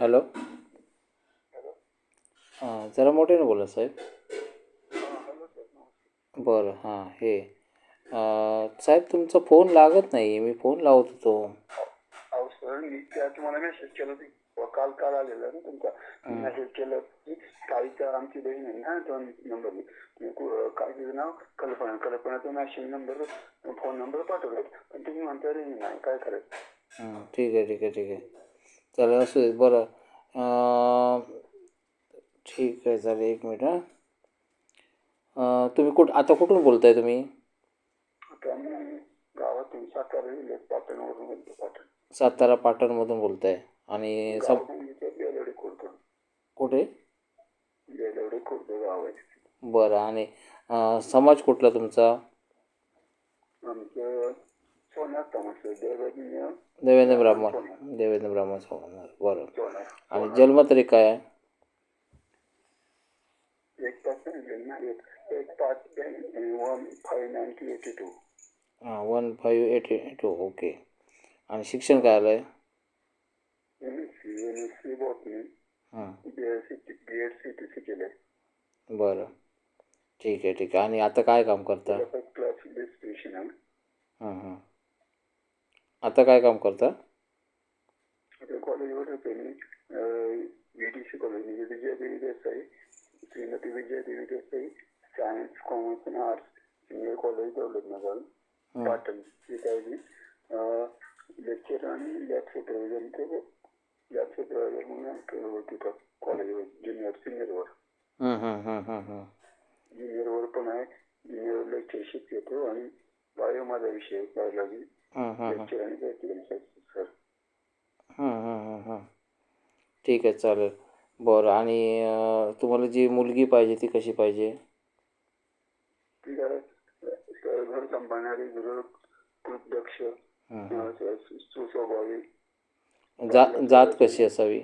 Hello हां जरा मोठ्याने बोला साहेब. बरं हां हे. साहेब तुमचा फोन लागत नाही मी फोन लावत होतो. अहो सर मी त्या तुम्हाला मेसेज केलं होतं. काल काल आलेला ना तुमचा. मेसेज केलं की ताईचा आमची बहीण आहे ना तो नंबर कु- काय तिचं नाव? कल्पना. कल्पनाचा मेसेज नंबर फोन नंबर पाठवला पण तुम्ही म्हणता रे नाही काय करायचं ठीक आहे ठीक आहे ठीक आहे. चालेल असू दे बरं. ठीक आहे चालेल एक मिनिट हां. तुम्ही कुठ आता कुठून बोलताय तुम्ही? गावातून सातारा पाटणमधून बोलताय. आणि खुर्द कुठे? बरं आणि समाज कुठला तुमचा? आमचं देवेंद्र ब्राह्मण देवेंद्र ब्राह्मण समाज बरं सोन्यात. आणि जन्मतारीख काय आहे? One five eighty two. हां one five eight two okay. आणि शिक्षण काय आलं आहे हां. बरं. ठीक आहे ठीक आहे. आणि आता काय काम करता? हां हां. आता काय काम करता आता कॉलेजवर होते कॉलेज म्हणजे विजयदेवी देसाई श्रीमती विजयदेवी देसाई सायन्स कॉमर्स आणि आर्ट्स सिनियर कॉलेज हं. पाटण तिथे लेक्चर आणि लॅब सुपरवायझर ते लॅब सुपरवायझर म्हणून तिथं कॉलेजवर ज्युनियर सिनियरवर. ज्युनियरवर पण आहे ज्युनियर लेक्चरशिप घेतो आणि बायो माझा विषय बायोलॉजी. लेक्चर आणि प्रॅक्टिकल सर हं, हं, हं, हं. ठीक आहे चालेल. बरं आणि तुम्हाला जी मुलगी पाहिजे ती कशी पाहिजे? ती काय अ, घर सांभाळणारी गृह दक्ष. सुस्वभावी. जा जात कशी असावी?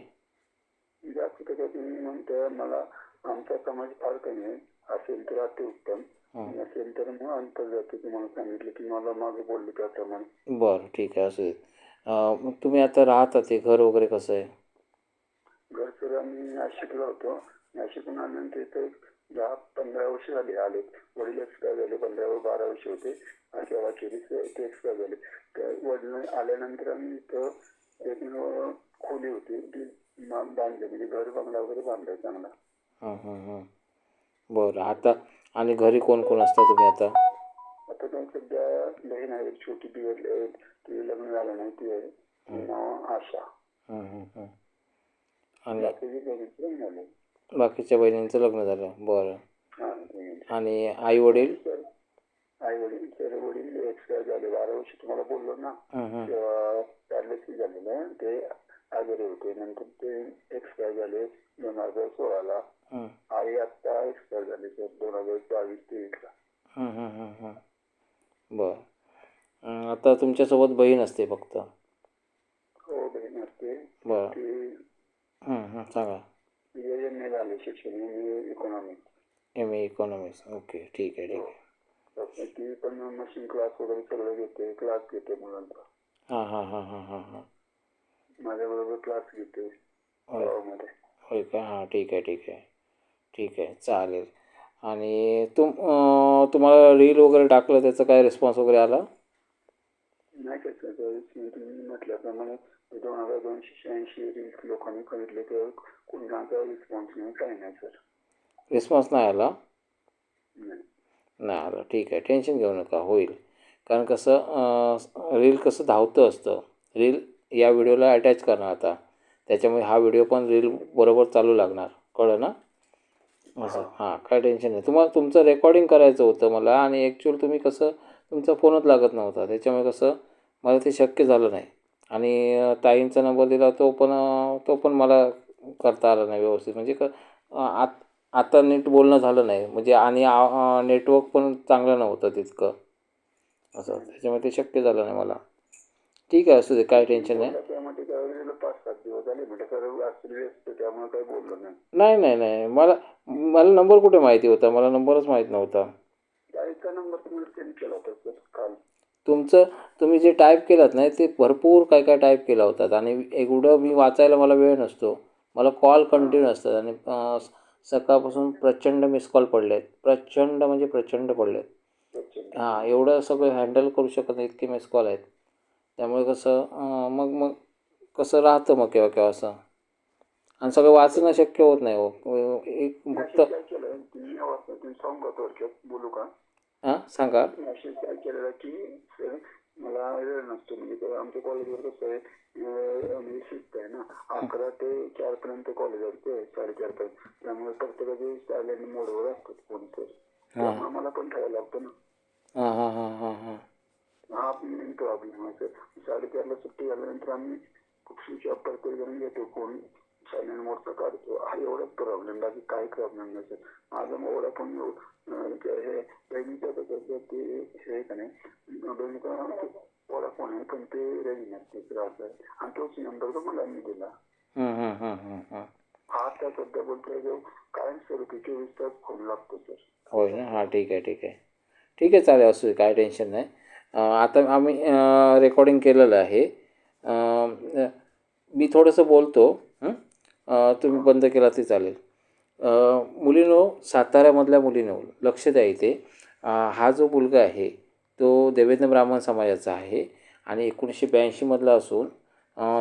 जास्त कसं तुम्ही म्हणता मला आमचा समाज फार कमी आहे. असेल तर अतिउत्तम. हं. नसेल तर मग आंतरजाती तुम्हाला सांगितलं की मला मागे बोलले त्याप्रमाणे. बरं ठीक आहे असू दे मग तुम्ही आता राहता ते घर वगैरे कसं आहे? घर सर आम्ही नाशिकला होतो. नाशिकहून आल्यानंतर इथं दहा पंधरा वर्ष झाली. आले. वडील एक्सपायर झाले. पंधरा व बारा वर्ष होते. अशा अखेरीस ते एक्सपायर झाले. तर वडील आल्यानंतर आम्ही इथं एक खोली होती. ती मा- बांधली. म्हणजे घर बंगला वगैरे बांधलाय चांगला. हं, हं, हं. बरं आता आणि घरी कोण कोण असता तुम्ही आता? आता तर सध्या बहीण आहे एक छोटी आहे, ती लग्न झालं नाही ती आहे. तिचं नाव आशा. आणि बाकीची बहिणीचं लग्न झालं बाकीच्या बहिणींचं लग्न झालं बरं. हा. आणि आई वडील आई वडील तर वडील एक्सपायर झाले बारा वर्ष तुम्हाला बोललो ना. तेव्हा पॅरालिसिस झालेलं ते आजारी होते नंतर ते एक्सपायर झाले दोन हजार सोळाला. सर दोन हजार बावीस तेवीसला हं, हं, हं, हं. बरं. आता तुमच्यासोबत बहीण असते फक्त. हो बहीण असते. बरं. हं, हं. सांगा. एम ए झाले शिक्षण M A economics M A economics okay ठीक आहे ठीक आहे. ती पण मशीन क्लास वगैरे सगळं घेते क्लास घेते मुलांचा. हां हां हां हां हां हां. माझ्याबरोबर क्लास घेते. गावामध्ये. होय का? हां ठीक आहे ठीक आहे. ठीक आहे चालेल. आणि तुम तुम्हाला रील वगैरे टाकलं त्याचा काय रिस्पॉन्स वगैरे आला? नाही का सर तुम्ही म्हटल्याप्रमाणे दोन हजार दोनशे शहाऐंशी रील्स लोकांनी बघितले तर कोणाचा रिस्पॉन्स नाही काही नाही सर. रिस्पॉन्स नाही आला? नाही. नाही आलं. ठीक आहे. टेन्शन घेऊ नका. होईल. कारण कसं रील कसं धावतं असतं. रील या व्हिडिओला अटॅच करणार आता. त्याच्यामुळे हा व्हिडिओ पण रील बरोबर चालू लागणार. कळलं ना? असं. हां काय टेन्शन नाही. तुम्हाला तुमचं रेकॉर्डिंग करायचं होतं मला आणि ॲक्च्युअल तुम्ही कसं तुमचा फोनच लागत नव्हता. त्याच्यामुळे कसं मला ते शक्य झालं नाही. आणि ताईंचा नंबर दिला तो पण तो पण मला करता आला नाही व्यवस्थित. म्हणजे क आत आता नीट बोलणं झालं नाही. म्हणजे आणि नेटवर्क पण चांगलं नव्हतं तितकं. असं. त्याच्यामुळे ते शक्य झालं नाही मला. ठीक आहे असू दे काय टेन्शन नाही. त्यामध्ये त्यावेळेला पाच सात दिवस झाले म्हणजे सर असतील व्यस्त त्यामुळे काही बोललो नाही. नाही नाही नाही. मला मला नंबर कुठे माहिती होता? मला नंबरच माहीत नव्हता. ताईचा नंबर तुम्ही सेंड केला होता सर काल. तुमचं तुम्ही जे टाईप केलात नाही ते भरपूर काय काय टाईप केला होतात आणि एवढं मी वाचायला मला वेळ नसतो. मला कॉल कंटिन्यू असतात. आणि सकाळपासून प्रचंड मिस कॉल पडले आहेत प्रचंड म्हणजे प्रचंड पडले आहेत अच्छा. हां एवढं सगळं हँडल करू शकत नाही इतके मिस कॉल आहेत. त्यामुळे कसं मग मग कसं राहतं मग केव्हा केव्हा असं? आणि सगळं वाचणं शक्य होत नाही हो. एक फक्त बोलू का? हां? सांगा. काय केलेला की मला वेळ नसतो म्हणजे आमच्या कॉलेजवर कसं आहे म्हणजे शिफ्ट आहे ना अकरा ते चार पर्यंत कॉलेज असते साडेचार पर्यंत. त्यामुळे प्रत्येकाचे सायलेंट मोडवर असतात फोन तर त्यामुळे मला पण ठेवायला लागतं ना. हां हां हां हां हां. हा साडेचारला सुट्टी झाल्यानंतर आम्ही खूप स्विच ऑफ़ प्रत्येक जण घेतो फ़ोन सायलेंट मोडचा काढतो हा एवढाच प्रॉब्लेम बाकी काही प्रॉब्लेम नाही सर माझा मोबाईल पण हे कसं ते हे का नाही? बहिणीचा आहे पण ते रेंज नसते त्रास आहे आणि तोच नंबर तो मुलांनी दिला हं, आता सध्या बोलतोय जो कायमस्वरूपी चोवीस तास फ़ोन लागतो सर। होय ना हाँ ठीक आहे ठीक आहे ठीक आहे चालेल असू काय टेन्शन नाही। आता आम्ही रेकॉर्डिंग केलेलं आहे. मी थोडंसं बोलतो तुम्ही बंद केला तरी चालेल. मुलीनो साताऱ्यामधल्या मुलीनो लक्ष द्या इथे हा जो मुलगा आहे तो देवेंद्र ब्राह्मण समाजाचा आहे आणि एकोणीसशे ब्याऐंशीमधला असून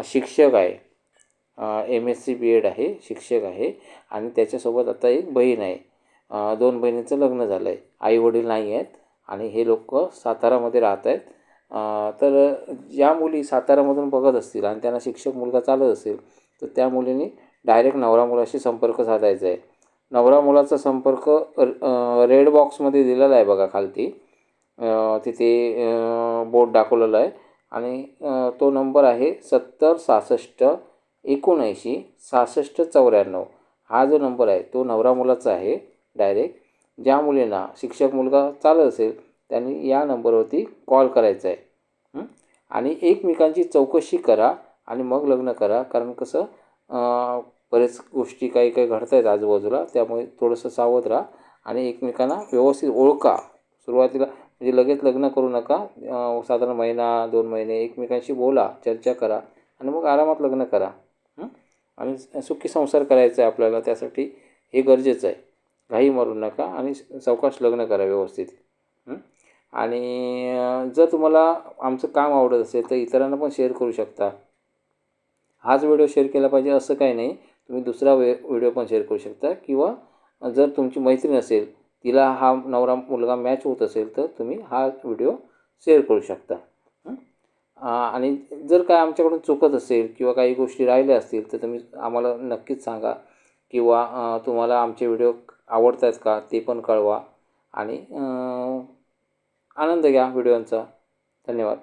शिक्षक आहे. M S C B Ed आहे शिक्षक आहे आणि त्याच्यासोबत आता एक बहीण आहे. दोन बहिणीचं लग्न झालं आहे आई वडील नाही आहेत. आणि हे लोक सातारामध्ये राहत आहेत. तर ज्या मुली सातारामधून बघत असतील आणि त्यांना शिक्षक मुलगा चालत असेल तर त्या मुलींनी डायरेक्ट नवरा मुलाशी संपर्क साधायचा आहे. नवरा मुलाचा संपर्क रेड बॉक्समध्ये दिलेला आहे बघा खालती. तिथे बोर्ड दाखवलेला आहे. आणि तो नंबर आहे सत्तर सहासष्ट एकोणऐंशी सहासष्ट चौऱ्याण्णव. हा जो नंबर आहे तो नवरा मुलाचा आहे डायरेक्ट. ज्या मुलींना शिक्षक मुलगा चालत असेल त्यांनी या नंबरवरती कॉल करायचा आहे. आणि एकमेकांची चौकशी करा आणि मग लग्न करा. कारण कसं बरेच गोष्टी काही काही घडत आहेत आजूबाजूला त्यामुळे थोडंसं सावध राहा आणि एकमेकांना व्यवस्थित ओळखा. सुरुवातीला म्हणजे लगेच लग्न करू नका. साधारण महिना दोन महिने एकमेकांशी बोला चर्चा करा आणि मग आरामात लग्न करा. आणि सुखी संसार करायचा आहे आपल्याला त्यासाठी हे गरजेचं आहे. घाई मारू नका आणि सावकाश लग्न करा व्यवस्थित. आणि जर तुम्हाला आमचं काम आवडत असेल तर इतरांना पण शेअर करू शकता. हाच व्हिडिओ शेअर केला पाहिजे असं काही नाही. तुम्ही दुसरा वे व्हिडिओ पण शेअर करू शकता. किंवा जर तुमची मैत्रीण असेल तिला हा नवरा मुलगा मॅच होत असेल तर तुम्ही हा व्हिडिओ शेअर करू शकता. आणि जर काय आमच्याकडून चुकत असेल किंवा काही गोष्टी राहिल्या असतील तर तुम्ही आम्हाला नक्कीच सांगा. किंवा तुम्हाला आमचे व्हिडिओ आवडत आहेत का ते पण कळवा. आणि आनंद घ्या व्हिडिओंचा. धन्यवाद.